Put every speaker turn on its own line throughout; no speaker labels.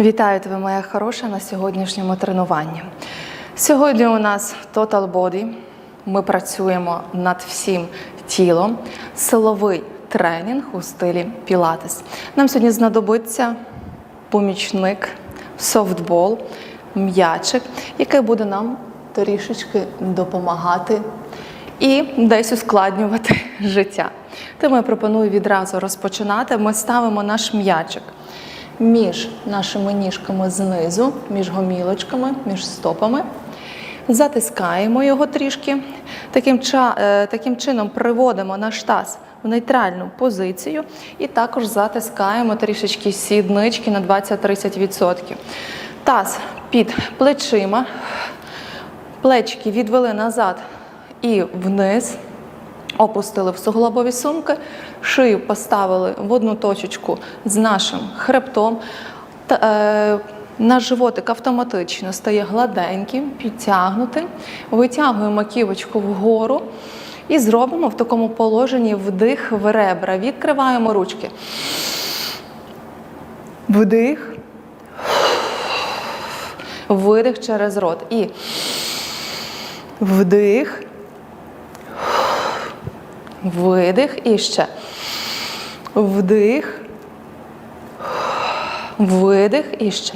Вітаю тебе, моя хороша, на сьогоднішньому тренуванні. Сьогодні у нас Total Body. Ми працюємо над всім тілом. Силовий тренінг у стилі Пілатес. Нам сьогодні знадобиться помічник, софтбол, м'ячик, який буде нам трішечки допомагати і десь ускладнювати життя. Тому я пропоную відразу розпочинати. Ми ставимо наш м'ячик між нашими ніжками знизу, між гомілочками, між стопами. Затискаємо його трішки. Таким, е, таким чином приводимо наш таз в нейтральну позицію і також затискаємо трішечки сіднички на 20-30%. Таз під плечима, плечики відвели назад і вниз. Опустили в суглобові сумки, шию поставили в одну точечку з нашим хребтом. Та, е, наш животик автоматично стає гладеньким, підтягнутим. Витягуємо маківочку вгору і зробимо в такому положенні вдих в ребра. Відкриваємо ручки. Вдих. Видих через рот. І вдих. Видих і ще. Вдих. Видих і ще.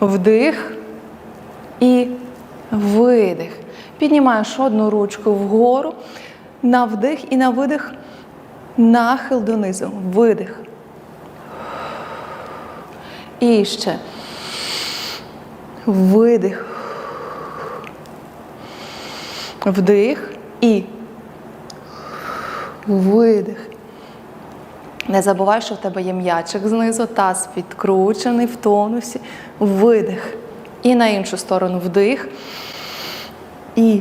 Вдих і видих. Піднімаєш одну ручку вгору. На вдих і на видих. Нахил донизу. Видих. І ще. Видих. Вдих і видих. Не забувай, що в тебе є м'ячик знизу, таз підкручений в тонусі, видих. І на іншу сторону вдих. І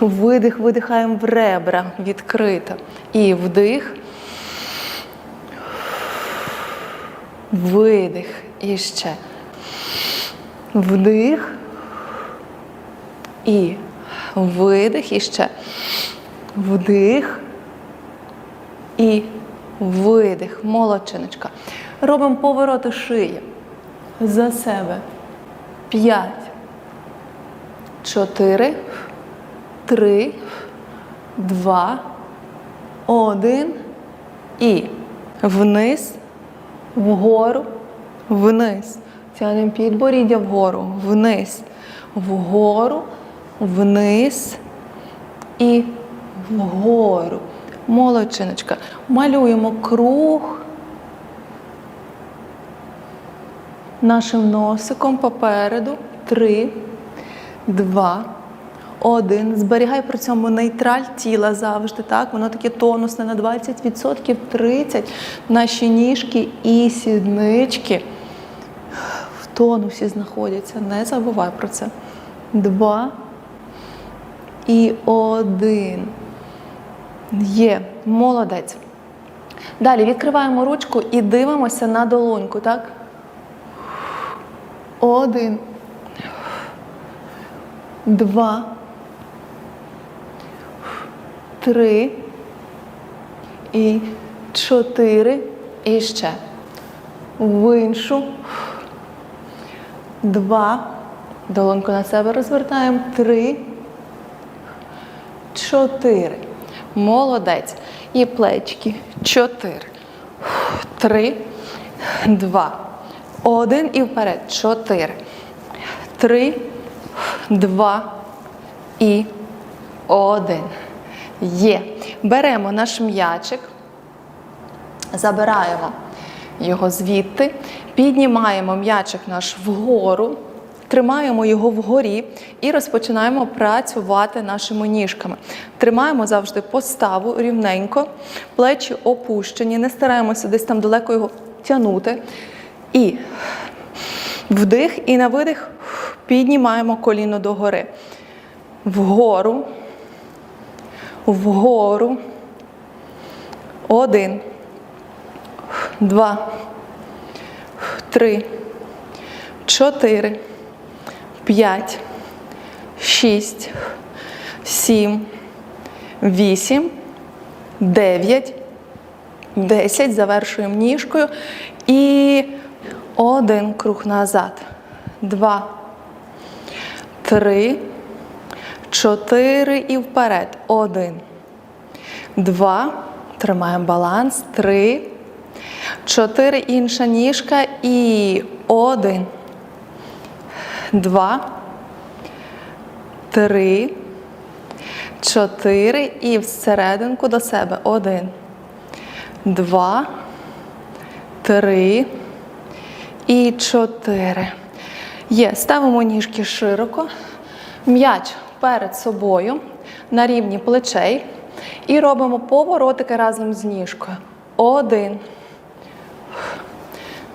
видих, видихаємо в ребра відкрито. І вдих. Видих. І ще. Вдих. І видих. І ще. Вдих. І видих. Молодчиночка. Робимо повороти шиї. За себе. П'ять. Чотири. Три. Два. Один. І вниз. Вгору. Вниз. Тянемо підборіддя вгору. Вниз. Вгору. Вниз. І вгору. Молодчиночка. Малюємо круг нашим носиком попереду. Три, два, один. Зберігай при цьому нейтраль тіла завжди. Так, воно таке тонусне на 20%, 30%. Наші ніжки і сіднички в тонусі знаходяться. Не забувай про це. Два і один. Є, молодець. Далі відкриваємо ручку і дивимося на долоньку, так? Один. Два. Три. І чотири. І ще. В іншу. Два. Долоньку на себе розвертаємо. Три. Чотири. Молодець. І плечки. Чотири. Три. Два. Один і вперед. Чотири. Три. Два. І один. Є. Беремо наш м'ячик. Забираємо його звідти. Піднімаємо м'ячик наш вгору. Тримаємо його вгорі і розпочинаємо працювати нашими ніжками. Тримаємо завжди поставу рівненько, плечі опущені, не стараємося десь там далеко його тягнути. І вдих, і на видих піднімаємо коліно догори. Вгору, вгору. Один, два, три, чотири. П'ять, шість, сім, вісім, дев'ять, десять. Завершуємо ніжкою. І Один круг назад. Два. Три. Чотири і вперед. Один. Два. Тримаємо баланс. Три. Чотири. Інша ніжка. І один. Два. Три. Чотири. І всерединку до себе. Один. Два. Три. І чотири. Є. Ставимо ніжки широко. М'яч перед собою на рівні плечей. І робимо поворотики разом з ніжкою. Один.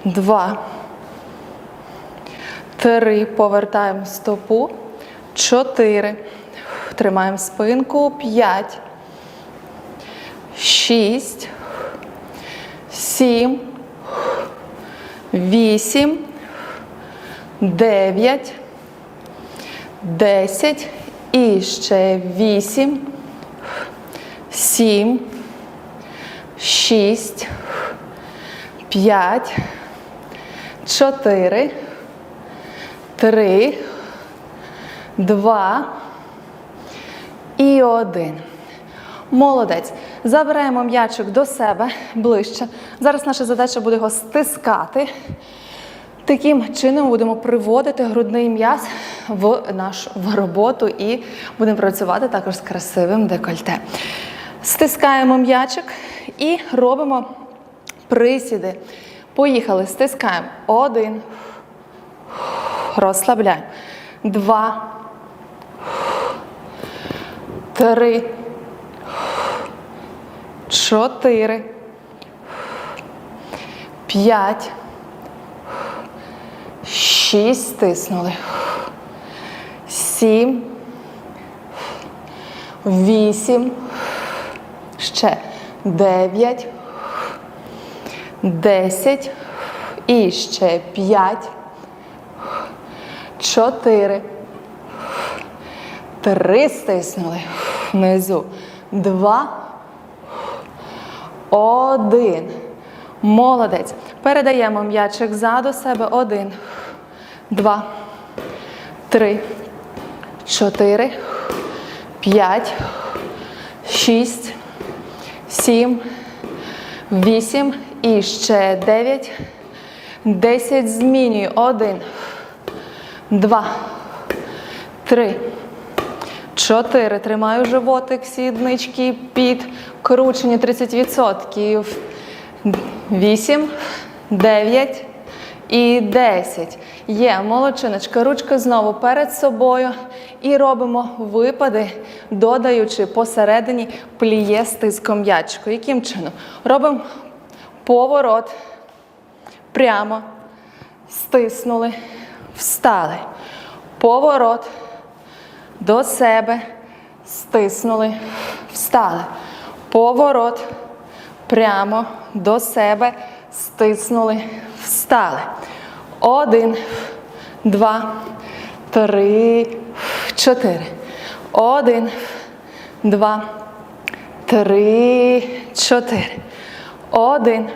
Два. Три. Повертаємо стопу. Чотири. Тримаємо спинку. П'ять. Шість. Сім. Вісім. Дев'ять. Десять. І ще вісім. Сім. Шість. П'ять. Чотири. Три. Два. І один. Молодець. Забираємо м'ячик до себе ближче. Зараз наша задача буде його стискати. Таким чином будемо приводити грудний м'яз в нашу в роботу і будемо працювати також з красивим декольте. Стискаємо м'ячик і робимо присіди. Поїхали, стискаємо. Один. Розслабляємо. Два. Три. Чотири. П'ять. Шість. Стиснули. Сім. Вісім. Ще. Дев'ять. Десять. І ще п'ять. Чотири. Три стиснули. Внизу. Два. Один. Молодець. Передаємо м'ячик ззаду себе. Один. Два. Три. Чотири. П'ять. Шість. Сім. Вісім. І ще дев'ять. Десять. Змінюю. Один. Два. Три. Чотири. Тримаю животик, сіднички, під кручені 30%. Вісім, дев'ять і десять. Є молодчиночка. Ручка знову перед собою. І робимо випади, додаючи посередині пліє стиском м'ячку. Яким чином? Робимо поворот. Прямо. Стиснули. Встали. Поворот до себе, стиснули, встали. Поворот прямо до себе, стиснули, встали. Один, два, три, чотири. Один, два, три, чотири. Один,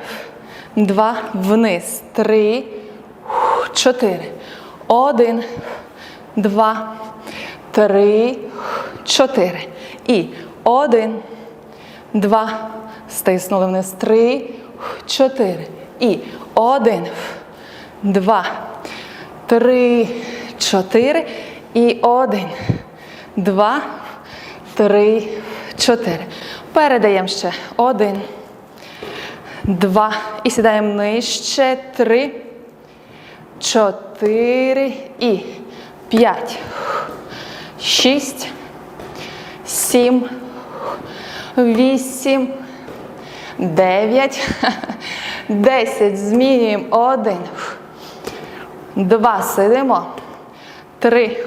два, вниз. Три, чотири. Один, два, три, чотири. І один, два. Стиснули вниз. Три, чотири. І один, два, три, чотири. І один, два, три, чотири. Передаємо ще. Один, два. І сідаємо нижче. Три, чотири і п'ять. Шість, сім, вісім, дев'ять, десять. Змінюємо. Один. Два. Сидимо. Три.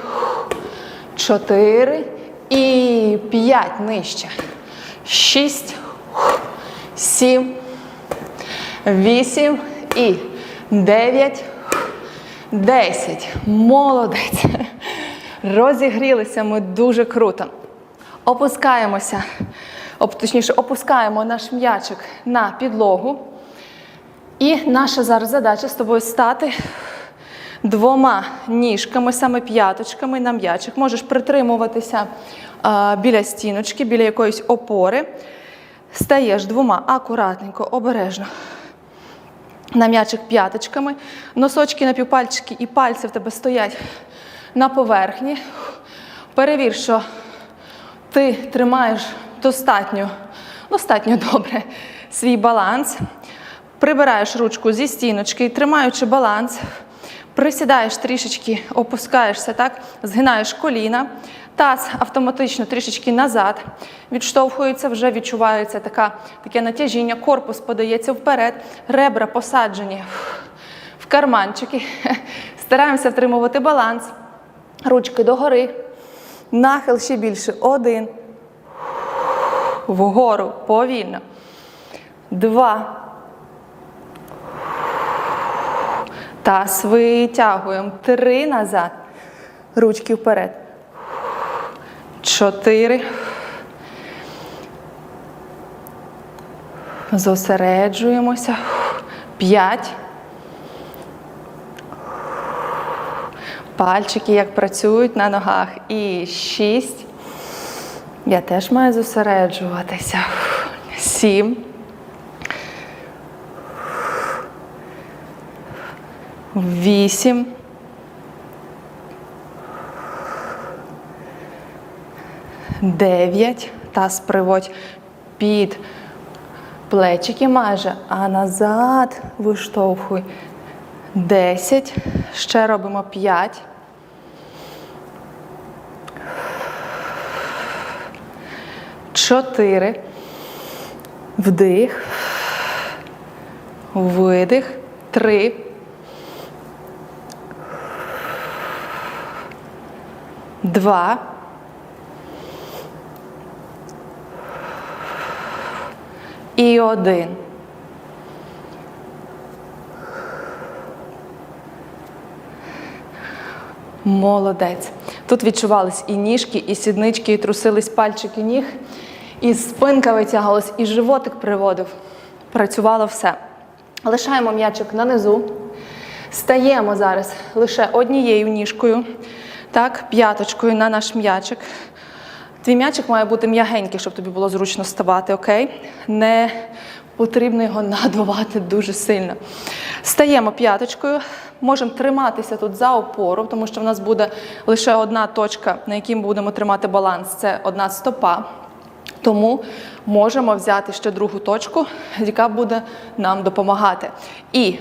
Чотири. І п'ять. Нижче. Шість. Сім. Вісім. І дев'ять. Десять. Молодець. Розігрілися ми дуже круто. Опускаємося, оп, точніше, опускаємо наш м'ячик на підлогу. І наша зараз задача з тобою стати двома ніжками, саме п'яточками на м'ячик. Можеш притримуватися а, біля стіночки, біля якоїсь опори. Стаєш двома акуратненько, обережно. На м'ячик п'яточками. Носочки, напівпальчики і пальці в тебе стоять на поверхні. Перевір, що ти тримаєш достатньо, достатньо добре свій баланс. Прибираєш ручку зі стіночки, тримаючи баланс, присідаєш трішечки, опускаєшся, так, згинаєш коліна, таз автоматично трішечки назад відштовхується, вже відчувається така, таке натяжіння, корпус подається вперед, ребра посаджені в карманчики. Стараємося втримувати баланс. Ручки догори. Нахил ще більше. Один. Вгору. Повільно. Два. Таз витягуємо. Три назад. Ручки вперед. Чотири. Зосереджуємося. П'ять. Пальчики як працюють на ногах. І шість. Я теж маю зосереджуватися. Сім. Вісім. Дев'ять. Таз приводь під плечики майже, а назад виштовхуй. Десять. Ще робимо п'ять. Чотири. Вдих. Видих. Три. Два. І один. Молодець. Тут відчувались і ніжки, і сіднички, і трусились пальчики ніг, і спинка витягалась, і животик приводив. Працювало все. Лишаємо м'ячик нанизу. Стаємо зараз лише однією ніжкою, так, п'яточкою на наш м'ячик. Твій м'ячик має бути м'ягенький, щоб тобі було зручно ставати, окей? Не потрібно його надувати дуже сильно. Стаємо п'яточкою, можемо триматися тут за опору, тому що в нас буде лише одна точка, на якій ми будемо тримати баланс це одна стопа. Тому можемо взяти ще другу точку, яка буде нам допомагати. І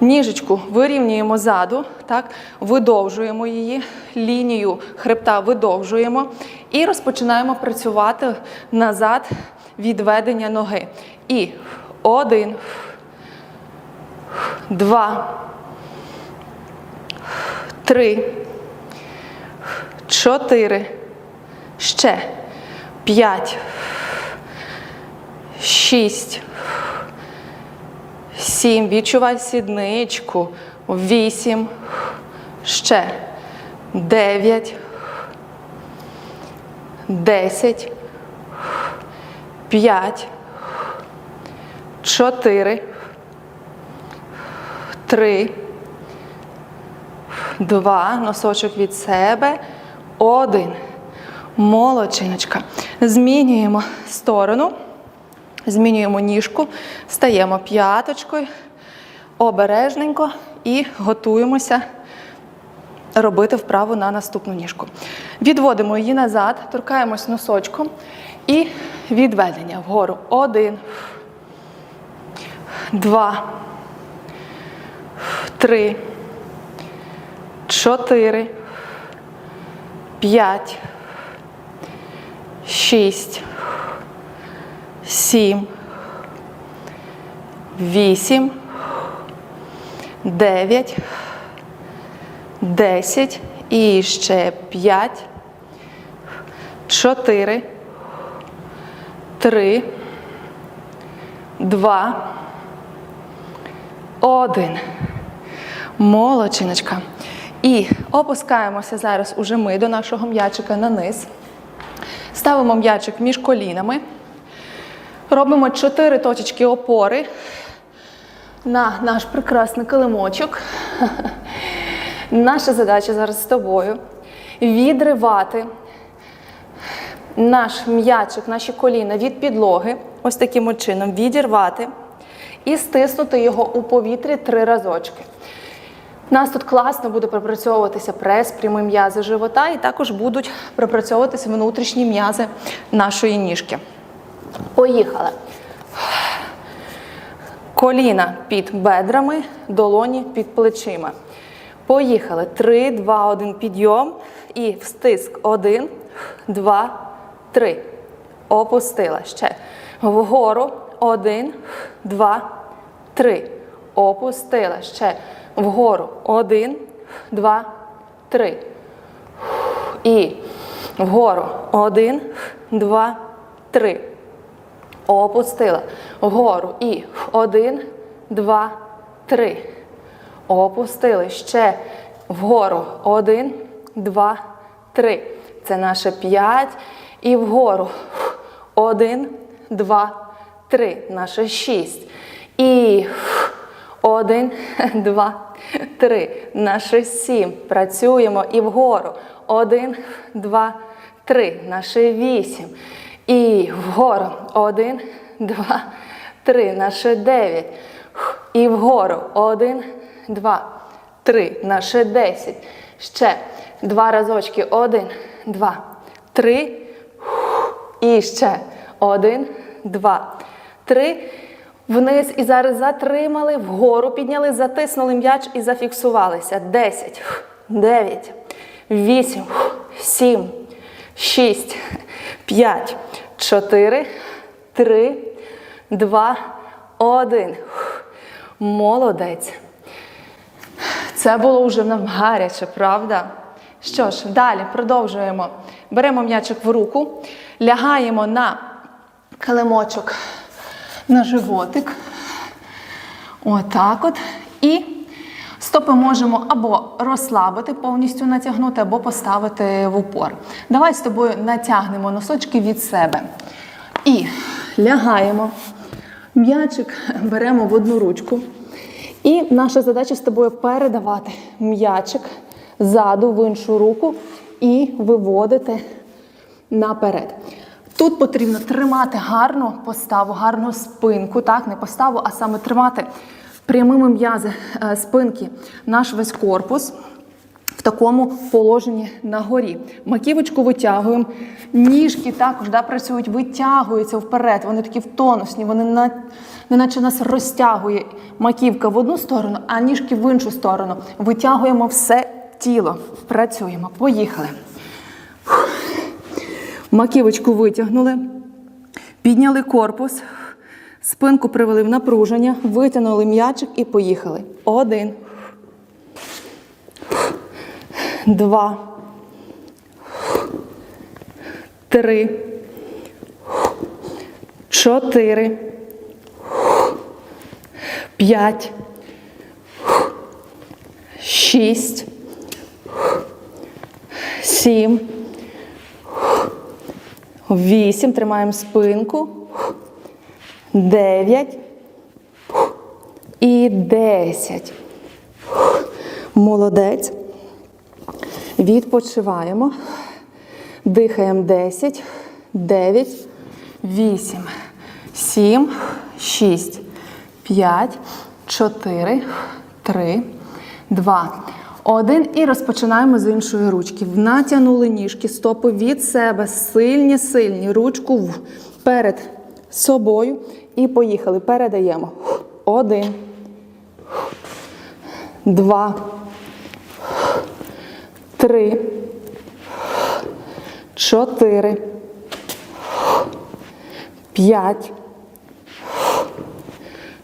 Ніжечку вирівнюємо ззаду, так, видовжуємо її, лінію хребта видовжуємо і розпочинаємо працювати назад відведення ноги. І один, два, три, чотири, ще п'ять, шість. Сім. Відчувай сідничку. Вісім. Ще. Дев'ять. Десять. П'ять. Чотири. Три. Два. Носочок від себе. Один. Молодчиночка. Змінюємо сторону. Змінюємо ніжку, стаємо п'яточкою, обережненько і готуємося робити вправу на наступну ніжку. Відводимо її назад, торкаємось носочком і відведення вгору. Один, два, три, чотири, п'ять, шість сім, вісім, дев'ять, десять і ще п'ять, чотири, три, два, один. Молодчиночка. І опускаємося зараз уже ми до нашого м'ячика на низ. Ставимо м'ячик між колінами. Робимо чотири точечки опори. на наш прекрасний килимочок. Наша задача зараз з тобою відривати наш м'ячик, наші коліна від підлоги, ось таким чином відірвати і стиснути його у повітрі три разочки. У нас тут класно буде пропрацьовуватися прес, прямі м'язи живота, і також будуть пропрацьовуватися внутрішні м'язи нашої ніжки. Поїхали. Коліна під бедрами, долоні під плечима. Поїхали. Три, два, один. підйом. І в стиск. Один, два, три. Опустила. Ще. Вгору. Один, два, три. Опустила. Ще. Вгору. Один, два, три. І вгору. Один, два, три. Опустила. Вгору. І один, два, три. Опустили. Ще вгору. Один, два, три. Це наше п'ять. І вгору. Один, два, три. Наше шість. І один, два, три. Наше сім. Працюємо і вгору. Один, два, три. Наше вісім. І вгору. Один, два, три. Наше дев'ять. І вгору. Один, два, три. Наше десять. Ще два разочки. Один, два, три. І ще. Один, два, три. Вниз і зараз затримали, вгору підняли, затиснули м'яч і зафіксувалися. Десять, дев'ять, вісім, сім, шість, п'ять, чотири, три, два, один. Молодець. Це було вже нам гаряче, правда? Що ж, далі продовжуємо. Беремо м'ячик в руку, лягаємо на килимочок на животик. Отак от. І стопи можемо або розслабити, повністю натягнути, або поставити в упор. Давай з тобою натягнемо носочки від себе. І лягаємо. М'ячик беремо в одну ручку. І наша задача з тобою передавати м'ячик ззаду в іншу руку і виводити наперед. Тут потрібно тримати гарну поставу, гарну спинку, так, не поставу, а саме тримати прямими м'язи е, спинки наш весь корпус в такому положенні на горі. Маківочку витягуємо, ніжки також да, працюють, витягуються вперед. Вони такі в тонусні, вони на, неначе нас розтягує маківка в одну сторону, а ніжки в іншу сторону. Витягуємо все тіло. Працюємо. Поїхали. Маківочку витягнули, підняли корпус, спинку привели в напруження, витягнули м'ячик і поїхали. Один. Два. Три. Чотири. П'ять. Шість. Сім. Вісім. Тримаємо спинку. Дев'ять. І десять. Молодець. Відпочиваємо. Дихаємо 10, 9, 8, 7, 6, 5, 4, 3, 2, 1. І розпочинаємо з іншої ручки. Натягнули ніжки, стопи від себе. Сильні, сильні. Ручку перед собою. І поїхали. Передаємо. Один. Два. Три. Чотири. П'ять.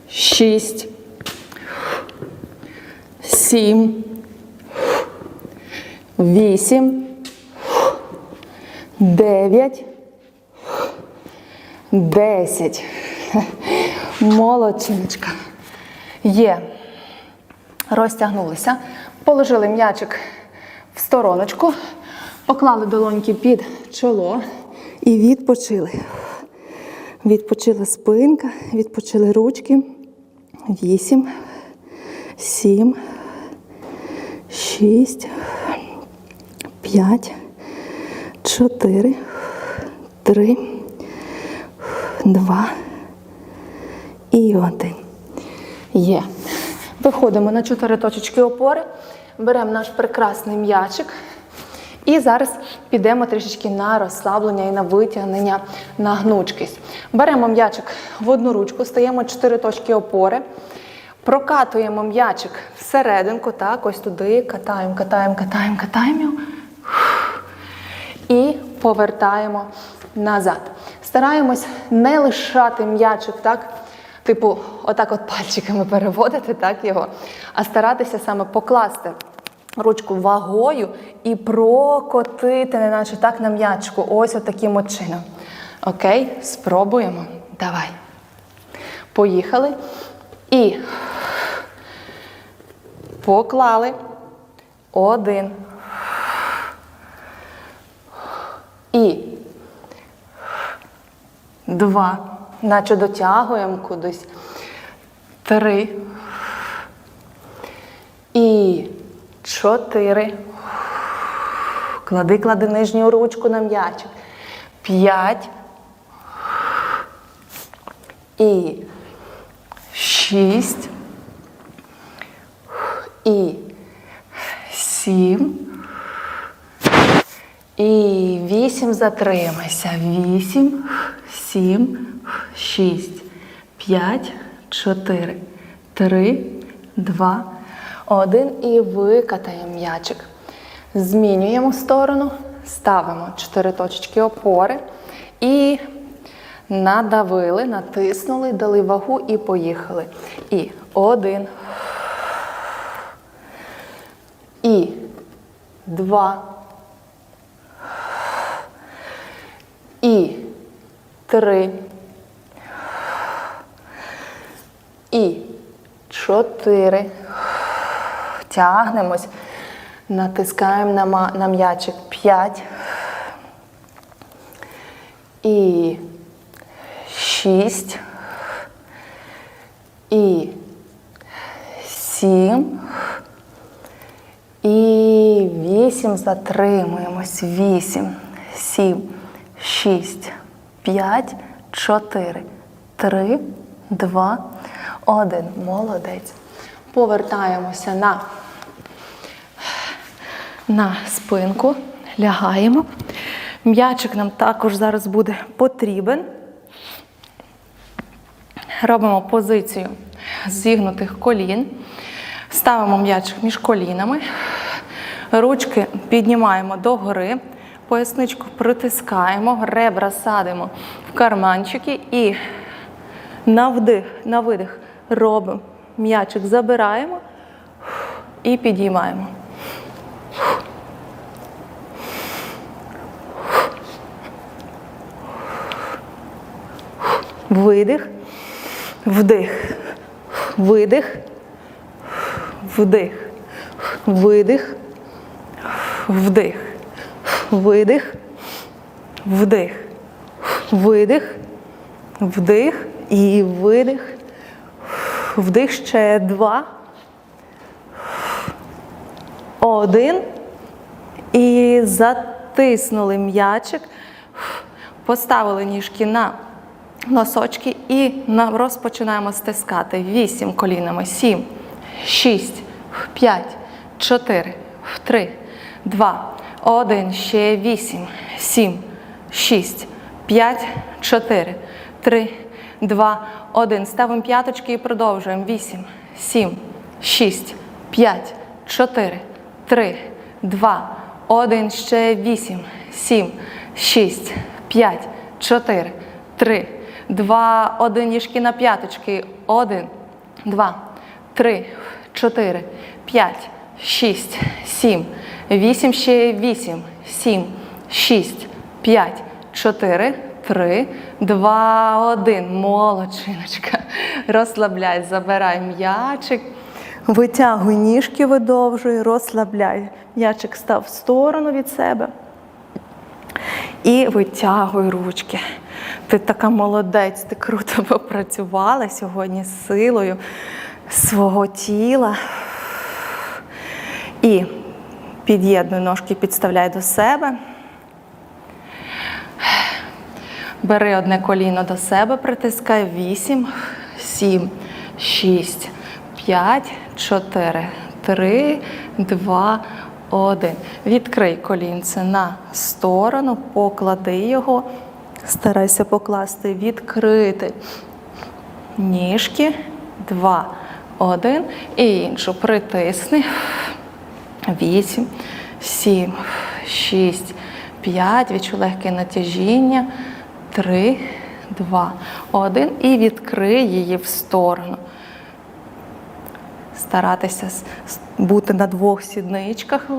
Шість. Сім. Вісім. Дев'ять. Десять. Молодчиночка. Є. Розтягнулися. Положили м'ячик в стороночку, поклали долоньки під чоло і відпочили. Відпочила спинка, відпочили ручки,
вісім, сім, шість, п'ять, чотири, три, два і один.
Є. Виходимо на чотири точечки опори, беремо наш прекрасний м'ячик. І зараз підемо трішечки на розслаблення і на витягнення на гнучкість. Беремо м'ячик в одну ручку, стаємо чотири точки опори, прокатуємо м'ячик всерединку, так, ось туди, катаємо, катаємо, катаємо, катаємо. І повертаємо назад. Стараємось не лишати м'ячик, так? Типу, отак от пальчиками переводити так, його, а старатися саме покласти ручку вагою і прокотити, неначе так на м'ячку. Ось от таким от чином. Окей, спробуємо. Давай. Поїхали. І поклали. Один. І два. Наче дотягуємо кудись. Три. І чотири. Клади, клади нижню ручку на м'ячик. П'ять. І шість. І сім. І вісім затримайся. Вісім, 7, 6, 5, 4, 3, 2, 1. І викатаємо м'ячик. Змінюємо сторону, ставимо чотири точечки опори і надавили, натиснули, дали вагу і поїхали. І один. І два. Три. І чотири. Тягнемось. Натискаємо на, на м'ячик п'ять. І шість. І сім. І вісім затримуємось. Вісім, сім, шість, п'ять, чотири, три, два, один. Молодець. Повертаємося на, на спинку, лягаємо. М'ячик нам також зараз буде потрібен. Робимо позицію зігнутих колін. Ставимо м'ячик між колінами. Ручки піднімаємо догори. Поясничку притискаємо, ребра садимо в карманчики і на вдих, на видих робимо. М'ячик забираємо і підіймаємо. Видих, вдих, видих, вдих, видих, вдих, видих, вдих, видих, вдих. І видих, вдих ще два. Один. І затиснули м'ячик, поставили ніжки на носочки і розпочинаємо стискати. Вісім колінами. Сім, шість, п'ять, чотири, три, два, один. Ще вісім, сім, шість, п'ять, чотири, три, два, один. Ставимо п'яточки і продовжуємо. Вісім, сім, шість, п'ять, чотири, три, два, один. Ще вісім, сім, шість, п'ять, чотири, три, два, один. Ніжки на п'яточки. Один, два, три, чотири, п'ять, шість, сім, вісім. Ще вісім, сім, шість, п'ять, чотири, три, два, один. Молодчиночка. Розслабляй, забирай м'ячик. Витягуй ніжки, видовжуй, розслабляй. М'ячик став в сторону від себе. І витягуй ручки. Ти така молодець, ти круто попрацювала сьогодні з силою свого тіла. І під'єднуй ножки, підставляй до себе. Бери одне коліно до себе, притискай. Вісім, сім, шість, п'ять, чотири, три, два, один. Відкрий колінце на сторону, поклади його. Старайся покласти відкрити ніжки. Два, один. І іншу притисни. Вісім, сім, шість, п'ять. Відчуй легке натяжіння. Три, два, один. І відкрий її в сторону. Старатися бути на двох сідничках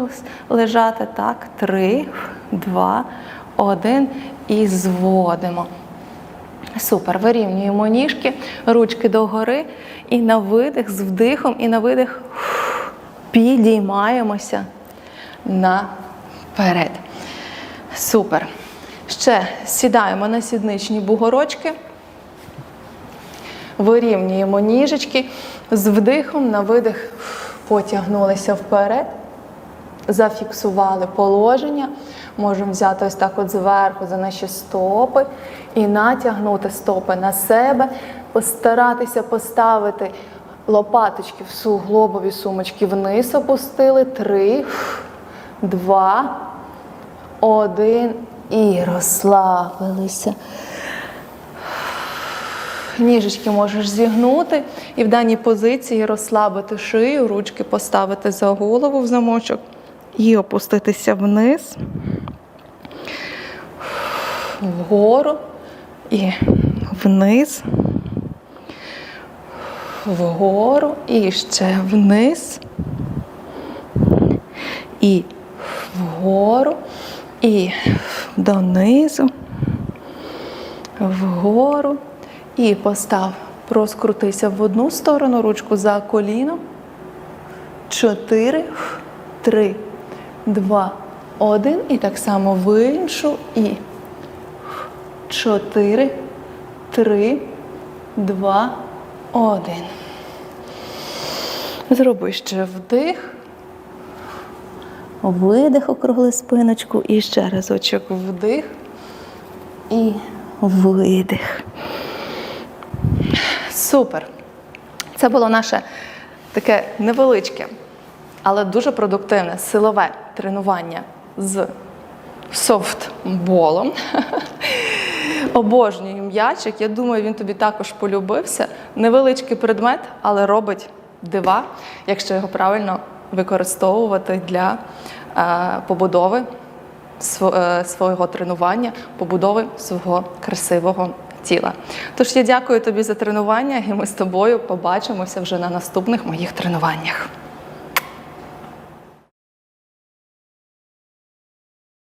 лежати. Так. Три, два, один. І зводимо. Супер. Вирівнюємо ніжки, ручки догори. І на видих з вдихом, і на видих підіймаємося наперед. Супер. Ще сідаємо на сідничні бугорочки. Вирівнюємо ніжечки з вдихом на видих потягнулися вперед, зафіксували положення. Можемо взяти ось так от зверху за наші стопи і натягнути стопи на себе, постаратися поставити лопаточки в суглобові сумочки вниз опустили. Три, два, один і розслабилися. Ніжечки можеш зігнути і в даній позиції розслабити шию, ручки поставити за голову в замочок і опуститися вниз, вгору і вниз, вгору і ще вниз, і вгору, і донизу вгору і постав. Розкрутися в одну сторону, ручку за коліно. Чотири, три, два, один. І так само в іншу. І чотири, три, два, один. Зроби ще вдих. Видих, округли спиночку. І ще разочок вдих і видих. Супер. Це було наше таке невеличке, але дуже продуктивне силове тренування з софтболом. Обожнюю м'ячик. Я думаю, він тобі також полюбився. Невеличкий предмет, але робить дива, якщо його правильно використовувати для е, побудови е, свого тренування, побудови свого красивого тіла. Тож я дякую тобі за тренування, і ми з тобою побачимося вже на наступних моїх тренуваннях.